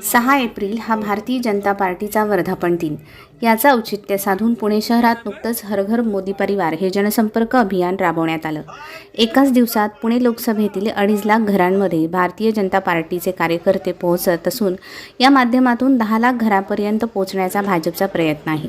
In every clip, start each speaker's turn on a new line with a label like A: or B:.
A: सहा एप्रिल हा भारतीय जनता पार्टीचा वर्धापन दिन. याचं औचित्य साधून पुणे शहरात नुकतंच हरघर मोदी परिवार हे जनसंपर्क अभियान राबवण्यात आलं. एकाच दिवसात पुणे लोकसभेतील अडीच लाख घरांमध्ये भारतीय जनता पार्टीचे कार्यकर्ते पोहोचत असून या माध्यमातून दहा लाख घरापर्यंत पोहोचण्याचा भाजपचा प्रयत्न आहे.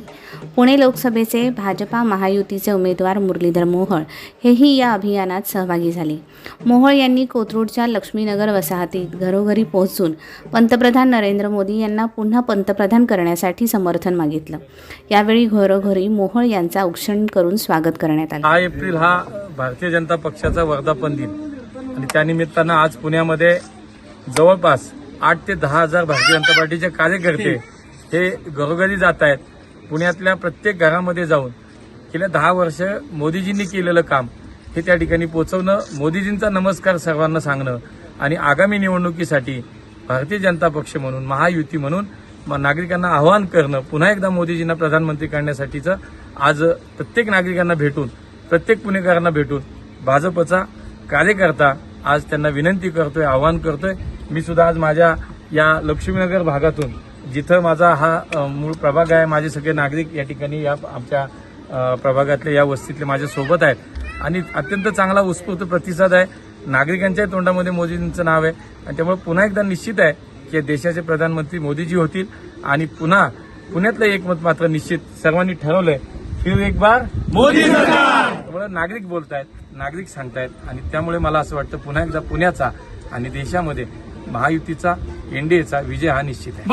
A: पुणे लोकसभेचे भाजपा महायुतीचे उमेदवार मुरलीधर मोहोळ हेही या अभियानात सहभागी झाले. मोहोळ यांनी कोथरूडच्या लक्ष्मीनगर वसाहतीत घरोघरी पोहोचून पंतप्रधान नरेंद्र मोदी यांना पुन्हा पंतप्रधान करण्यासाठी समर्थन मागितलं. यावेळी घरोघरी मोहोळ यांचा औक्षण करून स्वागत करण्यात आलं.
B: दहा एप्रिल हा भारतीय जनता पक्षाचा वर्धापन दिन. आणि त्यानिमित्तानं आज पुण्यामध्ये जवळपास आठ ते दहा हजार भारतीय जनता पार्टीचे कार्यकर्ते हे घरोघरी जात आहेत. पुण्यातल्या प्रत्येक घरामध्ये जाऊन गेल्या दहा वर्ष मोदीजींनी केलेलं काम हे त्या ठिकाणी पोहोचवणं मोदीजींचा नमस्कार सर्वांना सांगणं आणि आगामी निवडणुकीसाठी भारतीय जनता पक्ष म्हणून महायुती म्हणून नागरिकांना आवाहन करणं पुन्हा एकदा मोदीजींना प्रधानमंत्री करण्यासाठीचं आज प्रत्येक नागरिकांना भेटून प्रत्येक पुणेकरांना भेटून भाजपचा कार्यकर्ता आज त्यांना विनंती करतोय आवाहन करतोय. मी सुद्धा आज माझ्या या लक्ष्मीनगर भागातून जिथं माझा हा मूळ प्रभाग आहे माझे सगळे नागरिक या ठिकाणी या आमच्या प्रभागातले या वस्तीतले माझ्या सोबत आहेत. आणि अत्यंत चांगला उत्स्फूर्त प्रतिसाद आहे. नागरिकांच्या तोंडामध्ये मोदींचं नाव आहे. आणि त्यामुळे पुन्हा एकदा निश्चित आहे की देशाचे प्रधानमंत्री मोदीजी होतील. आणि पुन्हा पुण्यातलं एकमत मात्र निश्चित सर्वांनी ठरवलंय. फिर एक बार. मोदी सरकार! त्यामुळे नागरिक बोलतायत नागरिक सांगतायत. आणि त्यामुळे मला असं वाटतं पुन्हा एकदा पुण्याचा आणि देशामध्ये महायुतीचा एनडीएचा विजय हा निश्चित आहे.